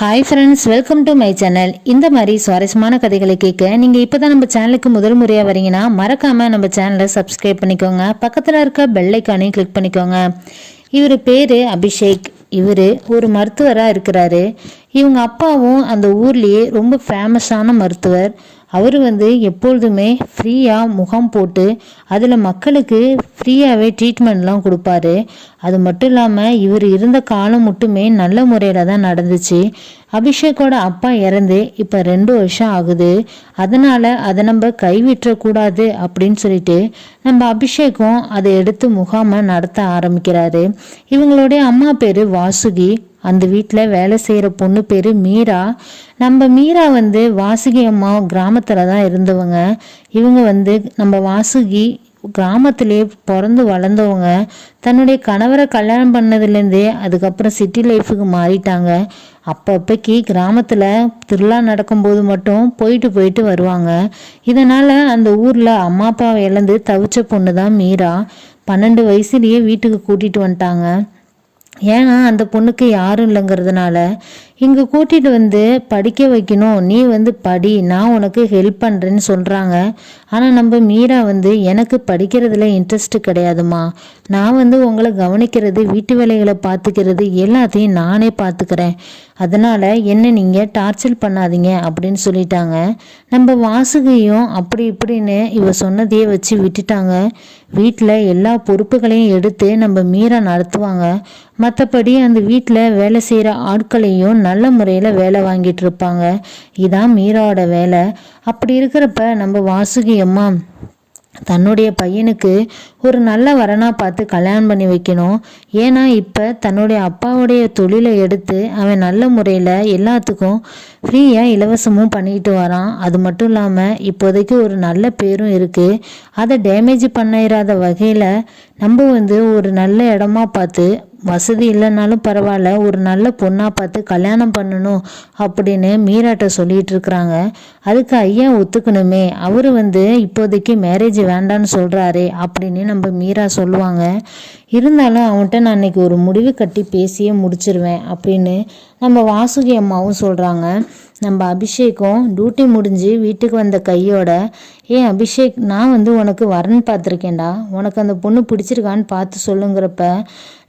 Hi friends welcome to my channel இந்த மாதிரி சுவாரஸ்யமான கதைகளை கேட்க நீங்கள் இப்போ தான் நம்ம சேனலுக்கு முதல் முறையாக வரீங்கன்னா மறக்காமல் நம்ம சேனலை சப்ஸ்கிரைப் பண்ணிக்கோங்க. பக்கத்தில் இருக்க பெல்லைக்கானையும் கிளிக் பண்ணிக்கோங்க. இவர் பேர் அபிஷேக். இவர் ஒரு மருத்துவராக இருக்கிறாரு. இவங்க அப்பாவும் அந்த ஊர்லேயே ரொம்ப ஃபேமஸான மருத்துவர். அவர் வந்து எப்பொழுதுமே ஃப்ரீயாக முகாம் போட்டு அதில் மக்களுக்கு ஃப்ரீயாகவே ட்ரீட்மெண்ட்லாம் கொடுப்பாரு. அது மட்டும் இல்லாமல் இவர் இருந்த காலம் மட்டுமே நல்ல முறையில் தான் நடந்துச்சு. அபிஷேக்கோட அப்பா இறந்து இப்போ ரெண்டு வருஷம் ஆகுது. அதனால் அதை நம்ம கைவிட்டக்கூடாது அப்படின்னு சொல்லிட்டு நம்ம அபிஷேக்கும் அதை எடுத்து முகாமை நடத்த ஆரம்பிக்கிறாரு. இவங்களுடைய அம்மா பேர் வாசுகி. அந்த வீட்டில் வேலை செய்கிற பொண்ணு பேர் மீரா. நம்ம மீரா வந்து வாசுகி அம்மா கிராமத்தில் தான் இருந்தவங்க. இவங்க வந்து நம்ம வாசுகி கிராமத்திலே பிறந்து வளர்ந்தவங்க. தன்னுடைய கணவரை கல்யாணம் பண்ணதுலேருந்தே அதுக்கப்புறம் சிட்டி லைஃபுக்கு மாறிட்டாங்க. அப்பப்போக்கி கிராமத்தில் திருவிழா நடக்கும்போது மட்டும் போயிட்டு போயிட்டு வருவாங்க. இதனால் அந்த ஊரில் அம்மா அப்பாவை இழந்து தவிச்ச பொண்ணு தான் மீரா. பன்னெண்டு வயசுலேயே வீட்டுக்கு கூட்டிகிட்டு வந்துட்டாங்க. ஏன்னா அந்த பொண்ணுக்கு யாரும் இல்லைங்கிறதுனால இங்கே கூட்டிகிட்டு வந்து படிக்க வைக்கணும். நீ வந்து படி நான் உனக்கு ஹெல்ப் பண்ணுறேன்னு சொல்கிறாங்க ஆனால் நம்ம மீரா வந்து எனக்கு படிக்கிறதுல இன்ட்ரெஸ்ட்டு கிடையாதுமா நான் வந்து உங்களை கவனிக்கிறது வீட்டு வேலைகளை பார்த்துக்கிறது எல்லாத்தையும் நானே பார்த்துக்கிறேன். அதனால் என்ன நீங்கள் டார்ச்சர் பண்ணாதீங்க அப்படின்னு சொல்லிட்டாங்க. நம்ம வாசுகையும் அப்படி இப்படின்னு இவ சொன்னதையே வச்சு விட்டுட்டாங்க. வீட்டில் எல்லா பொறுப்புகளையும் எடுத்து நம்ம மீறா நடத்துவாங்க. மற்றபடி அந்த வீட்டில் வேலை செய்கிற ஆட்களையும் நல்ல முறையில் வேலை வாங்கிட்டு இருப்பாங்க. இதான் மீராவோட வேலை. அப்படி இருக்கிறப்ப நம்ம வாசுகி அம்மா தன்னுடைய பையனுக்கு ஒரு நல்ல வரனாக பார்த்து கல்யாணம் பண்ணி வைக்கணும். ஏன்னா இப்போ தன்னுடைய அப்பாவுடைய தொழிலை எடுத்து அவன் நல்ல முறையில் எல்லாத்துக்கும் ஃப்ரீயாக இலவசமும் பண்ணிக்கிட்டு வரான். அது மட்டும் இல்லாமல் இப்போதைக்கு ஒரு நல்ல பேரும் இருக்குது அதை டேமேஜ் பண்ணிடாத வகையில் நம்ம வந்து ஒரு நல்ல இடமா பார்த்து வசதி இல்லைனாலும் பரவாயில்ல ஒரு நல்ல பொண்ணாக பார்த்து கல்யாணம் பண்ணணும் அப்படின்னு மீராட்ட சொல்லிட்டு இருக்கிறாங்க. அதுக்கு ஐயா ஒத்துக்கணுமே. அவர் வந்து இப்போதைக்கு மேரேஜ் வேண்டான்னு சொல்கிறாரே அப்படின்னு நம்ம மீரா சொல்லுவாங்க. இருந்தாலும் அவன்கிட்ட நான் இன்னைக்கு ஒரு முடிவு கட்டி பேசியே முடிச்சிருவேன் அப்படின்னு நம்ம வாசுகி அம்மாவும் சொல்கிறாங்க நம்ம அபிஷேக்கும் டியூட்டி முடிஞ்சு வீட்டுக்கு வந்த கையோட ஏன் அபிஷேக் நான் வந்து உனக்கு வரன் பார்த்துருக்கேன்டா. உனக்கு அந்த பொண்ணு பிடிச்சிருக்கான்னு பார்த்து சொல்லுங்கிறப்ப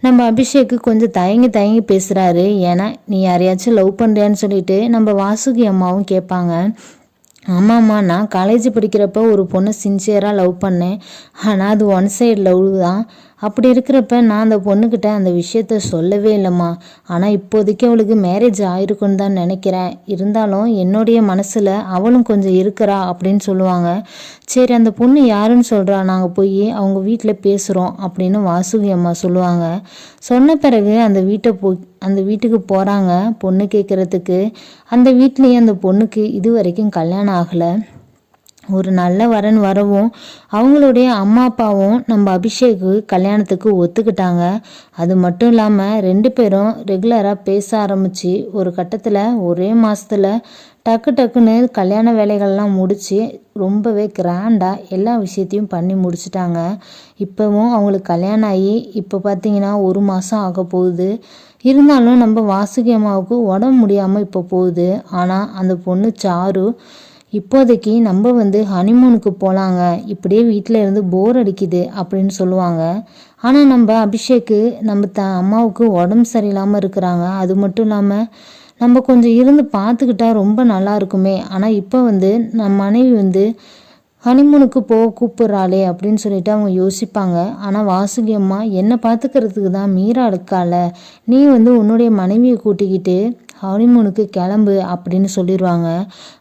நம்ம அபிஷேக்கு கொஞ்சம் தயங்கி தயங்கி பேசுகிறாரு ஏன்னா நீ யாரையாச்சும் லவ் பண்ணுறியான்னு சொல்லிட்டு நம்ம வாசுகி அம்மாவும் கேட்பாங்க. ஆமாம்மா நான் காலேஜ் படிக்கிறப்ப ஒரு பொண்ணை சின்சியராக லவ் பண்ணேன். ஆனால் அது ஒன் சைடு லவ் தான். அப்படி இருக்கிறப்ப நான் அந்த பொண்ணுக்கிட்ட அந்த விஷயத்த சொல்லவே இல்லைம்மா. ஆனால் இப்போதைக்கு அவளுக்கு மேரேஜ் ஆயிருக்குன்னு தான் நினைக்கிறேன். இருந்தாலும் என்னுடைய மனசில் அவளும் கொஞ்சம் இருக்கிறா அப்படின்னு சொல்லுவாங்க. சரி அந்த பொண்ணு யாருன்னு சொல்கிறா நாங்கள் போய் அவங்க வீட்டில் பேசுகிறோம் அப்படின்னு வாசுகி அம்மா சொல்லுவாங்க. சொன்ன பிறகு அந்த வீட்டை போ அந்த வீட்டுக்கு போகிறாங்க பொண்ணு கேட்குறதுக்கு அந்த வீட்லேயே அந்த பொண்ணுக்கு இது வரைக்கும் கல்யாணம் ஆகலை. ஒரு நல்ல வரன் வரவும் அவங்களுடைய அம்மா அப்பாவும் நம்ம அபிஷேக்கு கல்யாணத்துக்கு ஒத்துக்கிட்டாங்க. அது மட்டும் இல்லாமல் ரெண்டு பேரும் ரெகுலராக பேச ஆரம்பித்து ஒரு கட்டத்தில் ஒரே மாதத்தில் டக்கு டக்குன்னு கல்யாண வேலைகள்லாம் முடித்து ரொம்பவே கிராண்டாக எல்லா விஷயத்தையும் பண்ணி முடிச்சிட்டாங்க. இப்போவும் அவங்களுக்கு கல்யாணம் ஆகி இப்போ பார்த்தீங்கன்னா ஒரு மாதம் ஆக போகுது. இருந்தாலும் நம்ம வாசுகி அம்மாவுக்கு உடம்பு முடியாமல் இப்போ போகுது. ஆனால் அந்த பொண்ணு சாரு இப்போதைக்கு நம்ம வந்து ஹனிமூனுக்கு போகலாங்க இப்படியே வீட்டில் இருந்து போர் அடிக்குது அப்படின்னு சொல்லுவாங்க. ஆனால் நம்ம அபிஷேக்கு நம்ம த அம்மாவுக்கு உடம்பு சரியில்லாமல் இருக்கிறாங்க. அது மட்டும் இல்லாமல் நம்ம கொஞ்சம் இருந்து பார்த்துக்கிட்டா ரொம்ப நல்லா இருக்குமே. ஆனால் இப்போ வந்து நம்ம மனைவி வந்து ஹனிமூனுக்கு போக கூப்பிட்றாளே அப்படின்னு சொல்லிட்டு அவங்க யோசிப்பாங்க. ஆனால் வாசுகி அம்மா என்னை பார்த்துக்கிறதுக்கு தான் மீரா இருக்கால நீ வந்து உன்னுடைய மனைவியை கூட்டிக்கிட்டு ஹனிமூனுக்கு கிளம்பு அப்படின்னு சொல்லிடுவாங்க.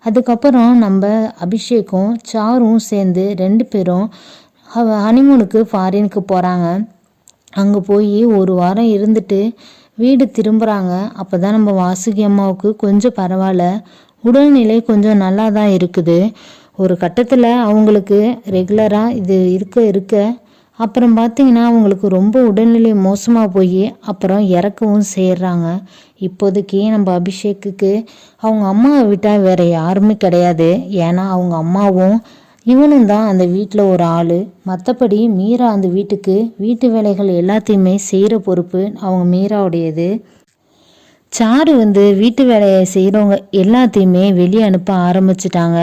அதுக்கப்புறம் நம்ம அபிஷேக்கும் சாரும் சேர்ந்து ரெண்டு பேரும் ஹனிமூனுக்கு ஃபாரினுக்கு போகிறாங்க அங்கே போய் ஒரு வாரம் இருந்துட்டு வீடு திரும்புகிறாங்க அப்போ தான் நம்ம வாசுகி அம்மாவுக்கு கொஞ்சம் பரவாயில்ல. உடல்நிலை கொஞ்சம் நல்லா தான் இருக்குது. ஒரு கட்டத்தில் அவங்களுக்கு ரெகுலராக இது இருக்க இருக்க அப்புறம் பார்த்தீங்கன்னா அவங்களுக்கு ரொம்ப உடல்நிலை மோசமாக போய் அப்புறம் இறக்கவும் செய்கிறாங்க இப்போதைக்கு நம்ம அபிஷேக்குக்கு அவங்க அம்மாவை விட்டால் வேற யாருமே கிடையாது. ஏன்னா அவங்க அம்மாவும் இவனும் தான் அந்த வீட்டில் ஒரு ஆள். மற்றபடி மீரா அந்த வீட்டுக்கு வீட்டு வேலைகள் எல்லாத்தையுமே செய்கிற பொறுப்பு அவங்க மீராவுடையது. சாரு வந்து வீட்டு வேலையை செய்கிறவங்க எல்லாத்தையுமே வெளியே அனுப்ப ஆரம்பிச்சிட்டாங்க.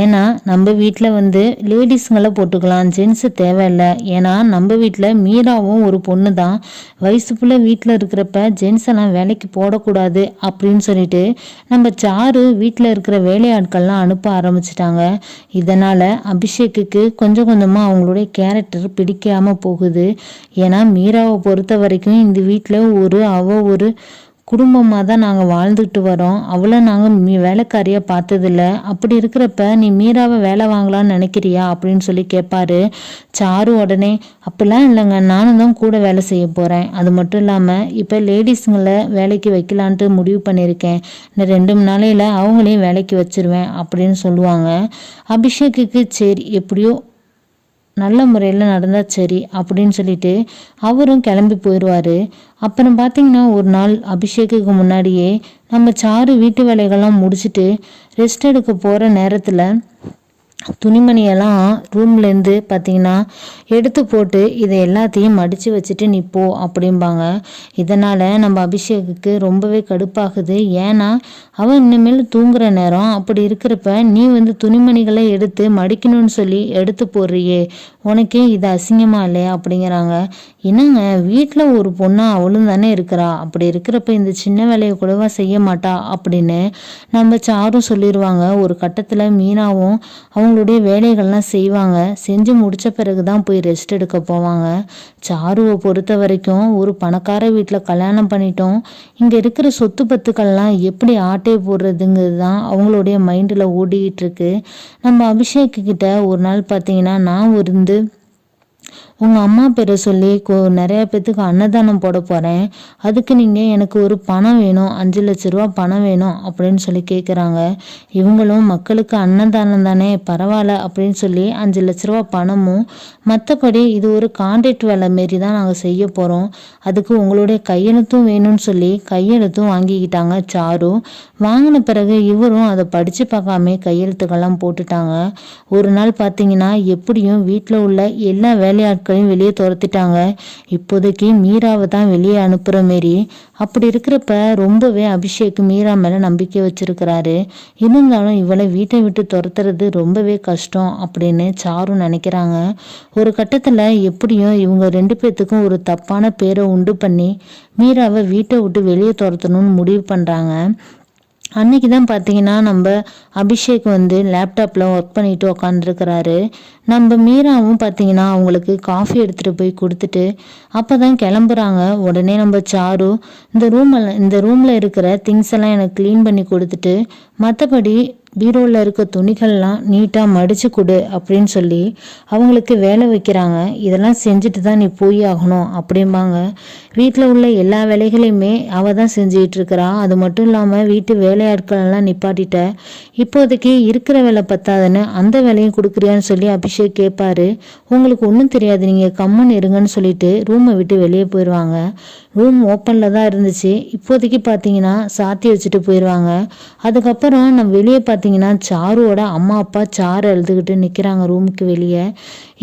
ஏன்னா நம்ம வீட்டில் வந்து லேடிஸுங்களை போட்டுக்கலாம் ஜென்ஸு தேவையில்லை. ஏன்னா நம்ம வீட்டில் மீராவும் ஒரு பொண்ணு தான் வயசு புள்ள வீட்டில் இருக்கிறப்ப ஜென்ஸெல்லாம் வேலைக்கு போடக்கூடாது அப்படின்னு சொல்லிட்டு நம்ம சாரு வீட்டில் இருக்கிற வேலையாட்கள்லாம் அனுப்ப ஆரம்பிச்சிட்டாங்க. இதனால் அபிஷேக்குக்கு கொஞ்சம் கொஞ்சமாக அவங்களுடைய கேரக்டர் பிடிக்காமல் போகுது. ஏன்னா மீராவை பொறுத்த வரைக்கும் இந்த வீட்டில் ஒரு அவ ஒரு குடும்பமாக தான் நாங்கள் வாழ்ந்துட்டு வரோம். அவளை நாங்கள் மீ வேலைக்காரியாக பார்த்ததில்ல. அப்படி இருக்கிறப்ப நீ மீராவை வேலை வாங்கலாம்னு நினைக்கிறியா? அப்படின்னு சொல்லி கேட்பாரு. சாரு உடனே அப்படிலாம் இல்லைங்க. நானும் தான் கூட வேலை செய்ய போகிறேன் அது மட்டும் இல்லாமல் இப்போ லேடிஸுங்களை வேலைக்கு வைக்கலான்ட்டு முடிவு பண்ணியிருக்கேன். இந்த ரெண்டு மூணு நாளையில் அவங்களையும் வேலைக்கு வச்சிருவேன். அப்படின்னு சொல்லுவாங்க. அபிஷேக்குக்கு சரி எப்படியோ நல்ல முறையில் நடந்தால் சரி அப்படின்னு சொல்லிட்டு அவரும் கிளம்பி போயிடுவார் அப்புறம் பார்த்தீங்கன்னா ஒரு நாள் அபிஷேக்குக்கு முன்னாடியே நம்ம சாரு வீட்டு வேலைகள்லாம் முடிச்சுட்டு ரெஸ்ட் எடுக்க போகிற நேரத்தில் துணிமணியெல்லாம் ரூம்லேருந்து பார்த்தீங்கன்னா எடுத்து போட்டு இதை எல்லாத்தையும் மடித்து வச்சுட்டு நீ போ அப்படிம்பாங்க. இதனால் நம்ம அபிஷேக்குக்கு ரொம்பவே கடுப்பாகுது. ஏன்னா அவன் இனிமேல் தூங்குற நேரம். அப்படி இருக்கிறப்ப நீ வந்து துணிமணிகளை எடுத்து மடிக்கணும்னு சொல்லி எடுத்து போடுறியே. உனக்கே இது அசிங்கமாக இல்லையா? அப்படிங்கிறாங்க. என்னங்க வீட்டில் ஒரு பொண்ணு அவளும் தானே இருக்கிறா? அப்படி இருக்கிறப்ப இந்த சின்ன வேலையை கூடவா செய்ய மாட்டா? அப்படின்னு நம்ம சாரும் சொல்லிடுவாங்க ஒரு கட்டத்தில் மீனாவும் அவங்களுடைய வேலைகள்லாம் செய்வாங்க. செஞ்சு முடிச்ச பிறகு தான் போய் ரெஸ்ட் எடுக்க போவாங்க. சாருவை பொறுத்த வரைக்கும் ஒரு பணக்கார வீட்டில் கல்யாணம் பண்ணிட்டோம். இங்கே இருக்கிற சொத்து பத்துக்கள்லாம் எப்படி ஆட்டை போடுறதுங்கிறது தான் அவங்களுடைய மைண்டில் ஓடிக்கிட்டு இருக்கு. நம்ம அபிஷேக்கு கிட்ட ஒரு நாள் பார்த்தீங்கன்னா நான் இருந்து உங்கள் அம்மா பேரை சொல்லி கோ நிறையா பேத்துக்கு அன்னதானம் போட போகிறேன் அதுக்கு நீங்கள் எனக்கு ஒரு பணம் வேணும் அஞ்சு லட்ச ரூபா பணம் வேணும் அப்படின்னு சொல்லி கேட்குறாங்க இவங்களும் மக்களுக்கு அன்னதானம் தானே பரவாயில்ல அப்படின்னு சொல்லி அஞ்சு லட்ச ரூபா பணமும் மற்றபடி இது ஒரு கான்ட்ராக்ட் வேலை மாரி தான் நாங்கள் செய்ய போகிறோம் அதுக்கு உங்களுடைய கையெழுத்தும் வேணும்னு சொல்லி கையெழுத்தும் வாங்கிக்கிட்டாங்க சாரு. வாங்கின பிறகு இவரும் அதை படித்து பார்க்காம கையெழுத்துக்கெல்லாம் போட்டுட்டாங்க. ஒரு நாள் பார்த்தீங்கன்னா எப்படியும் வீட்டில் உள்ள எல்லா வேலையாட்களையும் வெளியே துரத்திட்டாங்க. இப்போதைக்கு மீராவை தான் வெளியே அனுப்புகிற மாரி. அப்படி இருக்கிறப்ப ரொம்பவே அபிஷேக் மீரா மேலே நம்பிக்கை வச்சிருக்கிறாரு. இருந்தாலும் இவளை வீட்டை விட்டு துரத்துறது ரொம்பவே கஷ்டம் அப்படின்னு சாரு நினைக்கிறாங்க. ஒரு கட்டத்தில் எப்படியும் இவங்க ரெண்டு பேர்த்துக்கும் ஒரு தப்பான பேரை உண்டு பண்ணி மீராவை வீட்டை விட்டு வெளியே துரத்தணும்னு முடிவு பண்ணுறாங்க அன்னைக்கு தான் பார்த்தீங்கன்னா நம்ம அபிஷேக் வந்து லேப்டாப்பில் ஒர்க் பண்ணிட்டு உக்காந்துருக்கிறாரு. நம்ம மீராவும் பார்த்தீங்கன்னா அவங்களுக்கு காஃபி எடுத்துகிட்டு போய் கொடுத்துட்டு அப்போ தான் கிளம்புறாங்க. உடனே நம்ம சாரு இந்த ரூமில் இந்த ரூமில் இருக்கிற திங்ஸ் எல்லாம் எனக்கு க்ளீன் பண்ணி கொடுத்துட்டு மற்றபடி பீரோவில் இருக்க துணிகள்லாம் நீட்டாக மடித்து கொடு அப்படின்னு சொல்லி அவங்களுக்கு வேலை வைக்கிறாங்க. இதெல்லாம் செஞ்சுட்டு தான் நீ போய் ஆகணும் அப்படிம்பாங்க. வீட்டில் உள்ள எல்லா வேலைகளையுமே அவள் தான் செஞ்சுக்கிட்டு இருக்கிறா அது மட்டும் இல்லாமல் வீட்டு வேலையாட்களெல்லாம் நிப்பாட்டிட்ட. இப்போதைக்கு இருக்கிற வேலை பத்தாதுன்னு அந்த வேலையும் கொடுக்குறியான்னு சொல்லி அபிஷேக் கேட்பாரு உங்களுக்கு ஒன்றும் தெரியாது. நீங்கள் கம்மன் இருங்கன்னு சொல்லிட்டு ரூமை விட்டு வெளியே போயிடுவாங்க ரூம் ஓப்பனில் தான் இருந்துச்சு. இப்போதைக்கு பார்த்தீங்கன்னா சாத்தி வச்சுட்டு போயிடுவாங்க அதுக்கப்புறம் நம்ம வெளியே பார்த்தீங்கன்னா சாருவோட அம்மா அப்பா சாரு எழுதுகிட்டு நிற்கிறாங்க ரூமுக்கு வெளியே.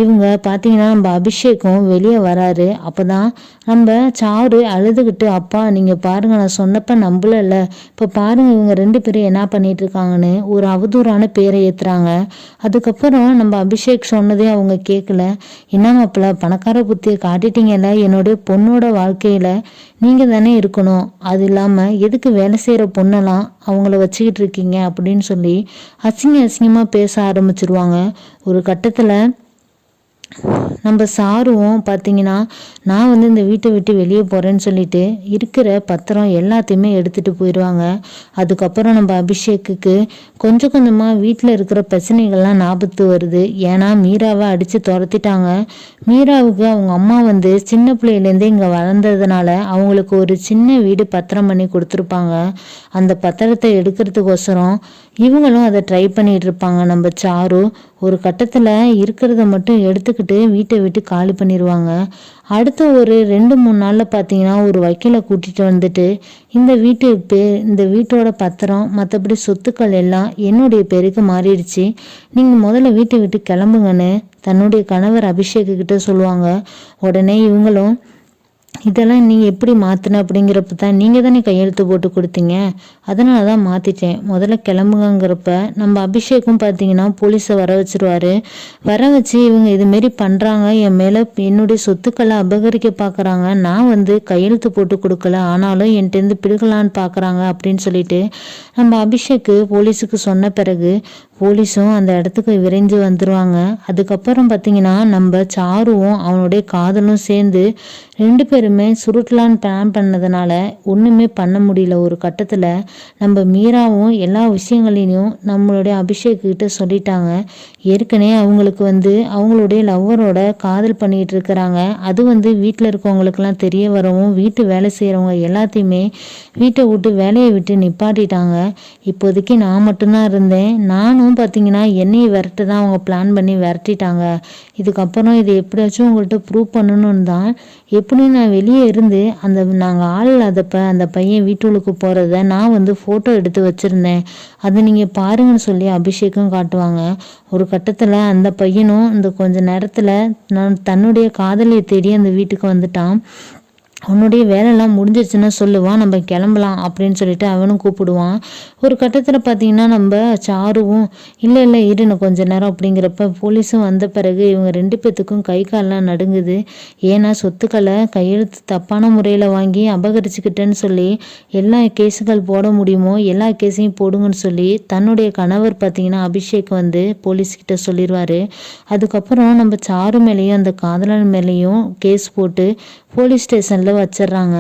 இவங்க பார்த்தீங்கன்னா நம்ம அபிஷேக்கும் வெளியே வராரு. அப்போ தான் நம்ம சாரு அழுதுகிட்டு அப்பா நீங்கள் பாருங்கள் நான் சொன்னப்ப நம்பலல்ல. இப்போ பாருங்க இவங்க ரெண்டு பேரும் என்ன பண்ணிட்டு இருக்காங்கன்னு. ஒரு அவதூறான பேரை ஏற்றுறாங்க அதுக்கப்புறம் நம்ம அபிஷேக் சொன்னதே அவங்க கேட்கல என்ன மாப்பிள்ள பணக்கார புத்தியை காட்டிட்டீங்கல்ல என்னுடைய பொண்ணோட வாழ்க்கையில். நீங்கள் தானே இருக்கணும். அது இல்லாமல் எதுக்கு வேலை செய்கிற பொண்ணெல்லாம் அவங்கள வச்சுக்கிட்டு இருக்கீங்க? அப்படின்னு சொல்லி அசிங்க அசிங்கமாக பேச ஆரம்பிச்சிருவாங்க. ஒரு கட்டத்தில் நம்ம சாருவும் பார்த்தீங்கன்னா நான் வந்து இந்த வீட்டை விட்டு வெளியே போகிறேன்னு சொல்லிட்டு இருக்கிற பத்திரம் எல்லாத்தையுமே எடுத்துகிட்டு போயிடுவாங்க அதுக்கப்புறம் நம்ம அபிஷேக்குக்கு கொஞ்சம் கொஞ்சமாக வீட்டில் இருக்கிற பிரச்சனைகள்லாம் ஞாபகத்து வருது. ஏன்னா மீராவை அடித்து துரத்திட்டாங்க. மீராவுக்கு அவங்க அம்மா வந்து சின்ன பிள்ளையிலேருந்தே இங்கே வளர்ந்ததுனால அவங்களுக்கு ஒரு சின்ன வீடு பத்திரம் பண்ணி கொடுத்துருப்பாங்க. அந்த பத்திரத்தை எடுக்கிறதுக்கோசரம் இவங்களும் அதை ட்ரை பண்ணிகிட்ருப்பாங்க இருப்பாங்க. நம்ம சாரு ஒரு கட்டத்தில் இருக்கிறத மட்டும் எடுத்துக்கிட்டு வீட்டை விட்டு காலி பண்ணிடுவாங்க அடுத்த ஒரு ரெண்டு மூணு நாளில் பார்த்தீங்கன்னா ஒரு வக்கீலை கூட்டிகிட்டு வந்துட்டு இந்த வீட்டு பே இந்த வீட்டோட பத்திரம் மற்றபடி சொத்துக்கள் எல்லாம் என்னுடைய பேருக்கு மாறிடுச்சு. நீங்கள் முதல்ல வீட்டை விட்டு கிளம்புங்கன்னு தன்னுடைய கணவர் அபிஷேக்கு கிட்ட சொல்லுவாங்க. உடனே இவங்களும் இதெல்லாம் நீ எப்படி மாற்றின அப்படிங்கிறப்ப தான் நீங்கள் தானே கையெழுத்து போட்டு கொடுத்தீங்க. அதனால தான் மாற்றிட்டேன் முதல்ல கிளம்புங்கிறப்ப நம்ம அபிஷேக்கும் பார்த்தீங்கன்னா போலீஸை வர வச்சுருவாரு. வர வச்சு இவங்க இதுமாரி பண்ணுறாங்க என் மேலே என்னுடைய சொத்துக்களை அபகரிக்க பார்க்குறாங்க நான் வந்து கையெழுத்து போட்டு கொடுக்கல. ஆனாலும் என்கிட்டருந்து பிடுகலான்னு பார்க்குறாங்க அப்படின்னு சொல்லிட்டு நம்ம அபிஷேக்கு போலீஸுக்கு சொன்ன பிறகு போலீஸும் அந்த இடத்துக்கு விரைந்து வந்துடுவாங்க அதுக்கப்புறம் பார்த்தீங்கன்னா நம்ம சாருவும் அவனுடைய காதலும் சேர்ந்து ரெண்டு பேருமே சுருட்டலான்னு பிளான் பண்ணதுனால ஒன்றுமே பண்ண முடியல. ஒரு கட்டத்தில் நம்ம மீராவும் எல்லா விஷயங்களையும் நம்மளுடைய அபிஷேக்கிட்ட சொல்லிட்டாங்க. ஏற்கனவே அவங்களுக்கு வந்து அவங்களுடைய லவ்வரோட காதல் பண்ணிகிட்டு இருக்கிறாங்க. அது வந்து வீட்டில் இருக்கவங்களுக்கெல்லாம் தெரிய வரவும் வீட்டு வேலை செய்கிறவங்க எல்லாத்தையுமே வீட்டை விட்டு வேலையை விட்டு நிப்பாட்டிட்டாங்க. இப்போதைக்கு நான் மட்டும்தான் இருந்தேன். நானும் பார்த்தீங்கன்னா என்னையை விரட்டு தான் அவங்க பிளான் பண்ணி விரட்டிட்டாங்க. இதுக்கப்புறம் இதை எப்படியாச்சும் உங்கள்கிட்ட ப்ரூவ் பண்ணணும்னு தான். எப்படியும் நான் வெளியே இருந்து அந்த நாங்கள் ஆள் இல்லாதப்ப அந்த பையன் வீட்டுக்கு போகிறத நான் வந்து ஃபோட்டோ எடுத்து வச்சுருந்தேன். அதை நீங்கள் பாருங்கன்னு சொல்லி அபிஷேக்கும் காட்டுவாங்க. ஒரு கட்டத்தில் அந்த பையனும் இந்த கொஞ்ச நேரத்தில் நான் தன்னுடைய காதலியை தேடி அந்த வீட்டுக்கு வந்துட்டான். உன்னுடைய வேலைலாம் முடிஞ்சிருச்சுன்னா சொல்லுவான் நம்ம கிளம்பலாம் அப்படின்னு சொல்லிட்டு அவனும் கூப்பிடுவான். ஒரு கட்டத்தில் பார்த்தீங்கன்னா நம்ம சாருவும் இல்லை இல்லை இரு கொஞ்ச நேரம் அப்படிங்கிறப்ப போலீஸும் வந்த பிறகு இவங்க ரெண்டு பேத்துக்கும் கை காலெலாம் நடுங்குது. ஏன்னா சொத்துக்களை கையெழுத்து தப்பான முறையில் வாங்கி அபகரிச்சுக்கிட்டேன்னு சொல்லி எல்லா கேஸுகள் போட முடியுமோ எல்லா கேஸையும் போடுங்கன்னு சொல்லி தன்னுடைய கணவர் பார்த்தீங்கன்னா அபிஷேக் வந்து போலீஸ்கிட்ட சொல்லிடுவார் அதுக்கப்புறம் நம்ம சாரு மேலேயும் அந்த காதலன் மேலேயும் கேஸ் போட்டு போலீஸ் ஸ்டேஷனில் வச்சிடுறாங்க.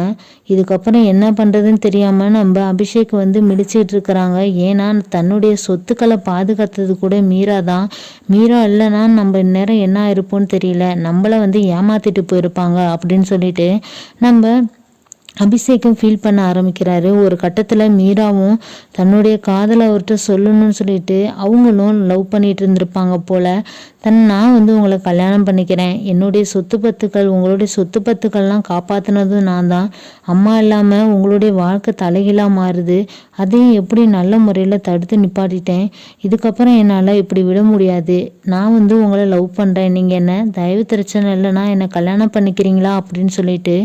இதுக்கப்புறம் என்ன பண்ணுறதுன்னு தெரியாமல் நம்ம அபிஷேக் வந்து மிடிச்சிட்டு இருக்கிறாங்க. ஏன்னா தன்னுடைய சொத்துக்களை பாதுகாத்தது கூட மீரா தான். மீரா இல்லைன்னா நம்ம நேரம் என்ன இருப்போம்னு தெரியல. நம்மளை வந்து ஏமாத்திட்டு போயிருப்பாங்க அப்படின்னு சொல்லிட்டு நம்ம அபிஷேகம் ஃபீல் பண்ண ஆரம்பிக்கிறாரு. ஒரு கட்டத்தில் மீராவும் தன்னுடைய காதலை அவர்கிட்ட சொல்லணும்னு சொல்லிட்டு அவங்களும் லவ் பண்ணிட்டு இருந்திருப்பாங்க போல. தன் நான் வந்து உங்களை கல்யாணம் பண்ணிக்கிறேன். என்னுடைய சொத்து பத்துக்கள் உங்களுடைய சொத்து பத்துக்கள்லாம் காப்பாற்றினதும் நான் தான். அம்மா இல்லாமல் உங்களுடைய வாழ்க்கை தலைகீழாக மாறுது. அதையும் எப்படி நல்ல முறையில் தடுத்து நிப்பாட்டிட்டேன்? இதுக்கப்புறம் என்னால் இப்படி விட முடியாது. நான் வந்து உங்களை லவ் பண்ணுறேன் நீங்கள் என்ன தயவு பிரச்சனை இல்லைன்னா என்னை கல்யாணம் பண்ணிக்கிறீங்களா அப்படின்னு சொல்லிட்டு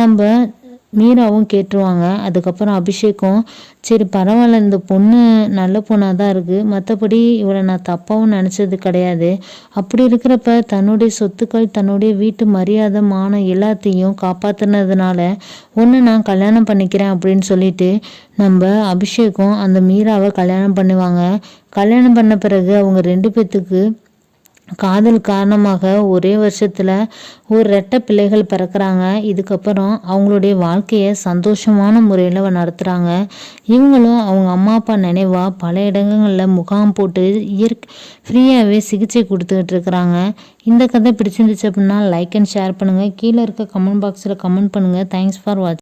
நம்ம மீராவும் கேட்டுருவாங்க. அதுக்கப்புறம் அபிஷேக்கும் சரி பரவாயில்ல இந்த பொண்ணு நல்ல பொண்ணாக தான் இருக்குது மற்றபடி இவளை நான் தப்பாகவும் நினச்சது கிடையாது. அப்படி இருக்கிறப்ப தன்னுடைய சொத்துக்கள் தன்னுடைய வீட்டு மரியாதை மானம் எல்லாத்தையும் காப்பாற்றினதுனால ஒன்று நான் கல்யாணம் பண்ணிக்கிறேன் அப்படின்னு சொல்லிட்டு நம்ம அபிஷேக்கும் அந்த மீராவை கல்யாணம் பண்ணுவாங்க. கல்யாணம் பண்ண பிறகு அவங்க ரெண்டு பேர்த்துக்கு காதல் காரணமாக ஒரே வருஷத்தில் ஒரு ரெட்டை பிள்ளைகள் பிறக்கிறாங்க. இதுக்கப்புறம் அவங்களுடைய வாழ்க்கையை சந்தோஷமான முறையில் நடத்துகிறாங்க இவங்களும் அவங்க அம்மா அப்பா நினைவாக பல இடங்களில் முகாம் போட்டு இயற்கை ஃப்ரீயாகவே சிகிச்சை கொடுத்துக்கிட்டு இருக்கிறாங்க. இந்த கதை பிடிச்சிருந்துச்சு அப்படின்னா லைக் அண்ட் ஷேர் பண்ணுங்கள் கீழே இருக்க கமெண்ட் பாக்ஸில் கமெண்ட் பண்ணுங்கள் தேங்க்ஸ் ஃபார் வாட்ச்